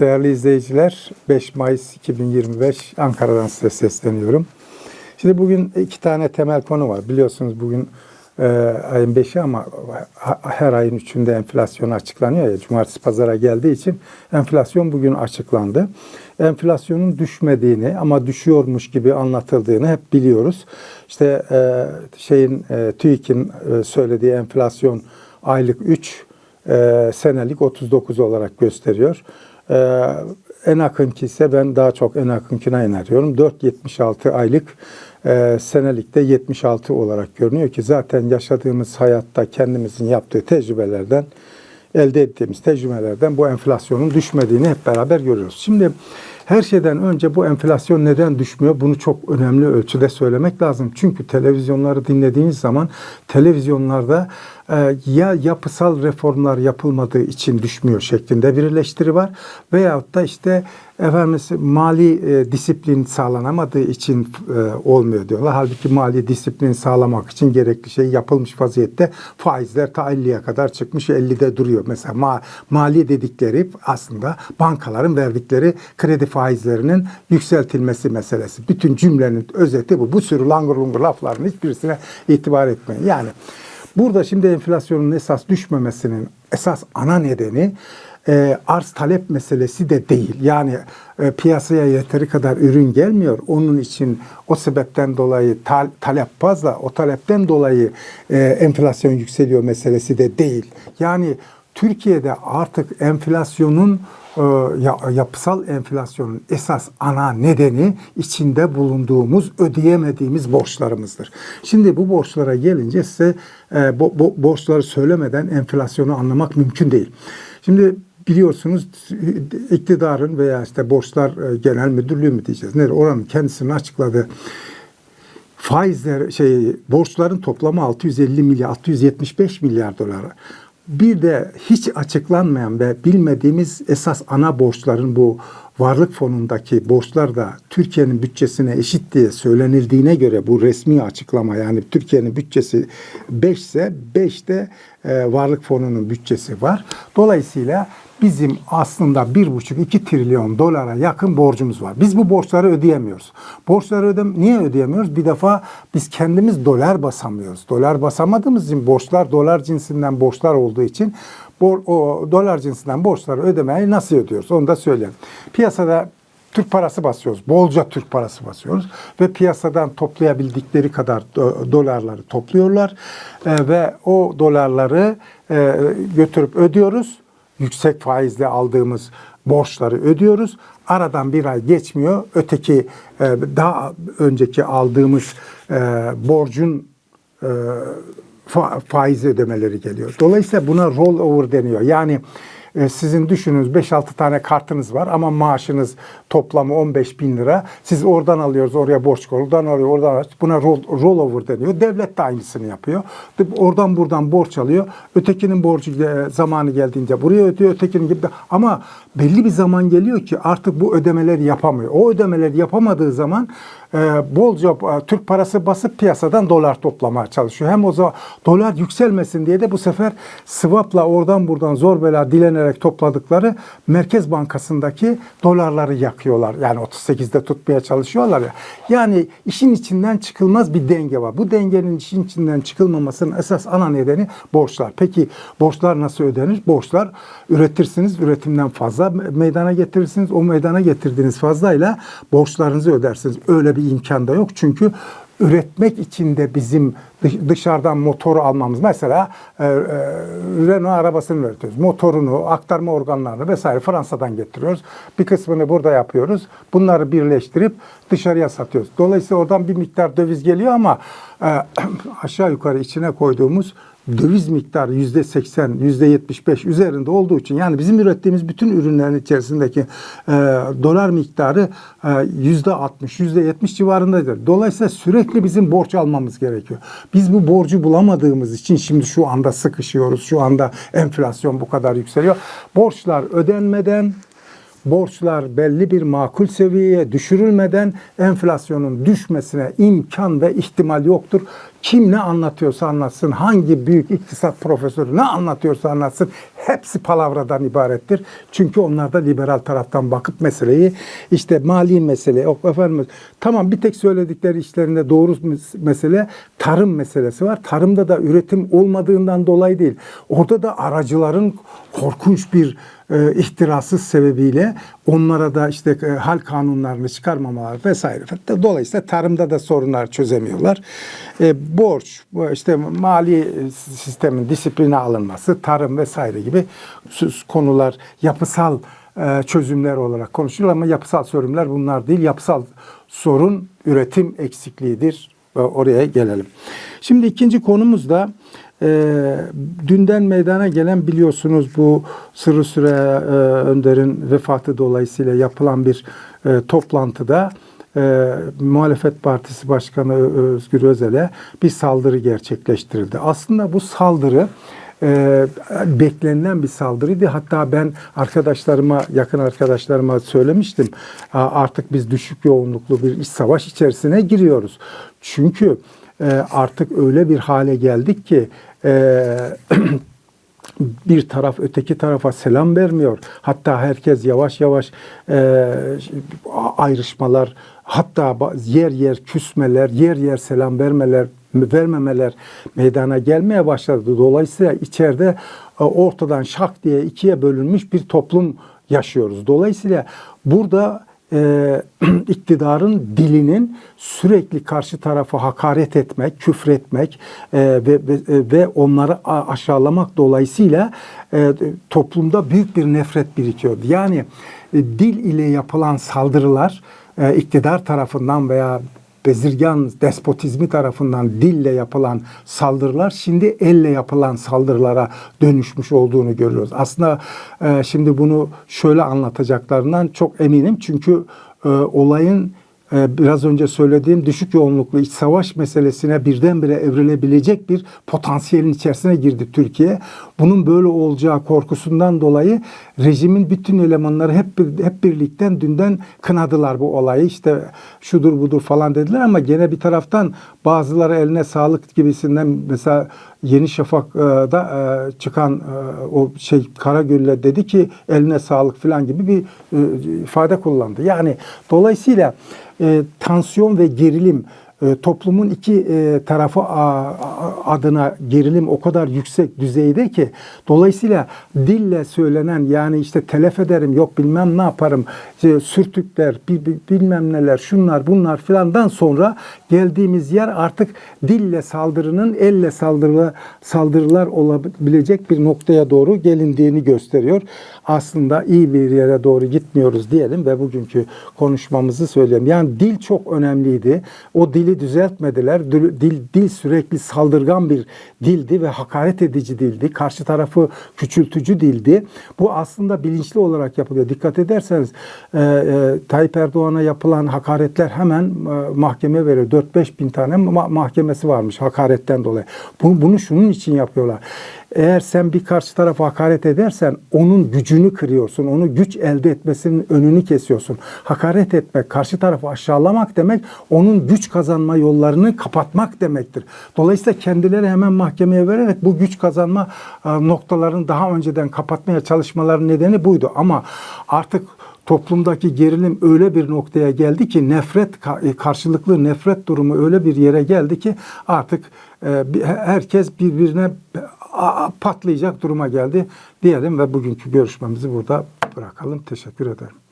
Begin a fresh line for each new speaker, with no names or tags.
Değerli izleyiciler, 5 Mayıs 2025 Ankara'dan size sesleniyorum. Şimdi bugün iki tane temel konu var. Biliyorsunuz bugün e, ayın 5'i ama her ayın 3'ünde enflasyon açıklanıyor ya. Cumartesi pazara geldiği için enflasyon bugün açıklandı. Enflasyonun düşmediğini ama düşüyormuş gibi anlatıldığını hep biliyoruz. İşte e, şeyin e, TÜİK'in e, söylediği enflasyon aylık 3, e, senelik 39 olarak gösteriyor. E, en akınki ise ben daha çok en akınkine inanıyorum. 4.76 aylık e, senelikte 76 olarak görünüyor ki zaten yaşadığımız hayatta kendimizin yaptığı tecrübelerden elde ettiğimiz tecrübelerden bu enflasyonun düşmediğini hep beraber görüyoruz. Şimdi her şeyden önce bu enflasyon neden düşmüyor? Bunu çok önemli ölçüde söylemek lazım. Çünkü televizyonları dinlediğiniz zaman televizyonlarda ya yapısal reformlar yapılmadığı için düşmüyor şeklinde bir eleştiri var veyahut da işte efendim mali e, disiplin sağlanamadığı için e, olmuyor diyorlar. Halbuki mali disiplin sağlamak için gerekli şey yapılmış vaziyette faizler ta 50'ye kadar çıkmış 50'de duruyor. Mesela ma- mali dedikleri aslında bankaların verdikleri kredi faizlerinin yükseltilmesi meselesi. Bütün cümlenin özeti bu. Bu sürü langur lungur lafların hiçbirisine itibar etmeyin. Yani Burada şimdi enflasyonun esas düşmemesinin esas ana nedeni e, arz talep meselesi de değil. Yani e, piyasaya yeteri kadar ürün gelmiyor. Onun için o sebepten dolayı tal- talep fazla. O talepten dolayı e, enflasyon yükseliyor meselesi de değil. Yani Türkiye'de artık enflasyonun e, ya- yapısal enflasyonun esas ana nedeni içinde bulunduğumuz ödeyemediğimiz borçlarımızdır. Şimdi bu borçlara gelince size e, bo- bo- borçları söylemeden enflasyonu anlamak mümkün değil. Şimdi biliyorsunuz iktidarın veya işte borçlar e, genel müdürlüğü mü diyeceğiz? Ne oranın kendisinin açıkladığı faizler şey borçların toplamı 650 milyar 675 milyar dolar. Bir de hiç açıklanmayan ve bilmediğimiz esas ana borçların bu varlık fonundaki borçlar da Türkiye'nin bütçesine eşit diye söylenildiğine göre bu resmi açıklama yani Türkiye'nin bütçesi 5 ise 5 de e, varlık fonunun bütçesi var. Dolayısıyla bizim aslında 1,5-2 trilyon dolara yakın borcumuz var. Biz bu borçları ödeyemiyoruz. Borçları ödem niye ödeyemiyoruz? Bir defa biz kendimiz dolar basamıyoruz. Dolar basamadığımız için borçlar dolar cinsinden borçlar olduğu için bor, o dolar cinsinden borçları ödemeyi nasıl ödüyoruz? Onu da söyleyelim. Piyasada Türk parası basıyoruz. Bolca Türk parası basıyoruz. Ve piyasadan toplayabildikleri kadar do- dolarları topluyorlar. Ee, ve o dolarları e, götürüp ödüyoruz. Yüksek faizle aldığımız borçları ödüyoruz. Aradan bir ay geçmiyor. Öteki e, daha önceki aldığımız e, borcun e, fa- faiz ödemeleri geliyor. Dolayısıyla buna roll over deniyor. Yani e, sizin düşününüz 5-6 tane kartınız var ama maaşınız toplamı 15 bin lira. Siz oradan alıyoruz oraya borç koyuyor, oradan alıyor oradan alıyor. Buna roll, roll over deniyor. Devlet de aynısını yapıyor. Oradan buradan borç alıyor. Ötekinin borcu zamanı geldiğince buraya ödüyor. Ötekinin gibi. Ama belli bir zaman geliyor ki artık bu ödemeleri yapamıyor. O ödemeleri yapamadığı zaman e, bolca e, Türk parası basıp piyasadan dolar toplamaya çalışıyor. Hem o zaman dolar yükselmesin diye de bu sefer swap'la oradan buradan zor bela dilenerek topladıkları Merkez Bankası'ndaki dolarları yakıyorlar. Yani 38'de tutmaya çalışıyorlar ya. Yani işin içinden çıkılmaz bir denge var. Bu dengenin işin içinden çıkılmamasının esas ana nedeni borçlar. Peki borçlar nasıl ödenir? Borçlar üretirsiniz, üretimden fazla meydana getirirsiniz. O meydana getirdiğiniz fazlayla borçlarınızı ödersiniz. Öyle bir imkan da yok. Çünkü üretmek için de bizim dış- dışarıdan motoru almamız. Mesela e, e, Renault arabasını üretiyoruz. Motorunu, aktarma organlarını vesaire Fransa'dan getiriyoruz. Bir kısmını burada yapıyoruz. Bunları birleştirip dışarıya satıyoruz. Dolayısıyla oradan bir miktar döviz geliyor ama aşağı yukarı içine koyduğumuz döviz miktarı yüzde 80, yüzde 75 üzerinde olduğu için yani bizim ürettiğimiz bütün ürünlerin içerisindeki e, dolar miktarı e, yüzde 60, yüzde 70 civarındadır. Dolayısıyla sürekli bizim borç almamız gerekiyor. Biz bu borcu bulamadığımız için şimdi şu anda sıkışıyoruz. Şu anda enflasyon bu kadar yükseliyor. Borçlar ödenmeden borçlar belli bir makul seviyeye düşürülmeden enflasyonun düşmesine imkan ve ihtimal yoktur. Kim ne anlatıyorsa anlatsın, hangi büyük iktisat profesörü ne anlatıyorsa anlatsın, hepsi palavradan ibarettir. Çünkü onlar da liberal taraftan bakıp meseleyi işte mali mesele, yok efendim tamam bir tek söyledikleri işlerinde doğru mes- mesele tarım meselesi var. Tarımda da üretim olmadığından dolayı değil. Orada da aracıların korkunç bir e, ihtirasız sebebiyle onlara da işte e, hal kanunlarını çıkarmamalar vesaire. Dolayısıyla tarımda da sorunlar çözemiyorlar. E, borç, işte mali e, sistemin disipline alınması, tarım vesaire gibi konular yapısal e, çözümler olarak konuşuluyor ama yapısal sorunlar bunlar değil. Yapısal sorun üretim eksikliğidir. E, Oraya gelelim. Şimdi ikinci konumuz da e, dünden meydana gelen biliyorsunuz bu Sırrı Süre e, Önder'in vefatı dolayısıyla yapılan bir e, toplantıda e, Muhalefet Partisi Başkanı Özgür Özel'e bir saldırı gerçekleştirildi. Aslında bu saldırı e, beklenilen bir saldırıydı. Hatta ben arkadaşlarıma, yakın arkadaşlarıma söylemiştim. "Aa, Artık biz düşük yoğunluklu bir savaş içerisine giriyoruz. Çünkü e, artık öyle bir hale geldik ki e, bir taraf öteki tarafa selam vermiyor. Hatta herkes yavaş yavaş e, ayrışmalar, hatta yer yer küsmeler, yer yer selam vermeler, vermemeler meydana gelmeye başladı. Dolayısıyla içeride e, ortadan şak diye ikiye bölünmüş bir toplum yaşıyoruz. Dolayısıyla burada e, iktidarın dilinin sürekli karşı tarafa hakaret etmek, küfretmek e, ve, ve, ve onları aşağılamak dolayısıyla e, toplumda büyük bir nefret birikiyordu. Yani e, dil ile yapılan saldırılar e, iktidar tarafından veya bezirgan despotizmi tarafından dille yapılan saldırılar şimdi elle yapılan saldırılara dönüşmüş olduğunu görüyoruz. Aslında e, şimdi bunu şöyle anlatacaklarından çok eminim. Çünkü e, olayın biraz önce söylediğim düşük yoğunluklu iç savaş meselesine birdenbire evrilebilecek bir potansiyelin içerisine girdi Türkiye. Bunun böyle olacağı korkusundan dolayı rejimin bütün elemanları hep bir, hep birlikten dünden kınadılar bu olayı. İşte şudur budur falan dediler ama gene bir taraftan bazıları eline sağlık gibisinden mesela Yeni Şafak'da e, çıkan e, o şey Karagül'le dedi ki eline sağlık falan gibi bir e, ifade kullandı. Yani dolayısıyla e, tansiyon ve gerilim e, toplumun iki e, tarafı adına gerilim o kadar yüksek düzeyde ki dolayısıyla dille söylenen yani işte telef ederim yok bilmem ne yaparım işte sürtükler bi- bi- bilmem neler şunlar bunlar filandan sonra geldiğimiz yer artık dille saldırının elle saldırı saldırılar olabilecek bir noktaya doğru gelindiğini gösteriyor. Aslında iyi bir yere doğru gitmiyoruz diyelim ve bugünkü konuşmamızı söyleyelim. Yani dil çok önemliydi. O dili düzeltmediler. Dil, dil, dil sürekli saldırgan bir dildi ve hakaret edici dildi. Karşı tarafı küçültücü dildi. Bu aslında bilinçli olarak yapılıyor. Dikkat ederseniz e, e, Tayyip Erdoğan'a yapılan hakaretler hemen e, mahkemeye veriyor. 4-5 bin tane ma- mahkemesi varmış hakaretten dolayı. Bunu, bunu şunun için yapıyorlar. Eğer sen bir karşı tarafa hakaret edersen onun gücünü kırıyorsun. Onu güç elde etmesinin önünü kesiyorsun. Hakaret etmek, karşı tarafı aşağılamak demek onun güç kazanma yollarını kapatmak demektir. Dolayısıyla kendileri hemen mahkemeye vererek bu güç kazanma e, noktalarını daha önceden kapatmaya çalışmaların nedeni buydu. Ama artık toplumdaki gerilim öyle bir noktaya geldi ki nefret e, karşılıklı nefret durumu öyle bir yere geldi ki artık e, herkes birbirine patlayacak duruma geldi diyelim ve bugünkü görüşmemizi burada bırakalım. Teşekkür ederim.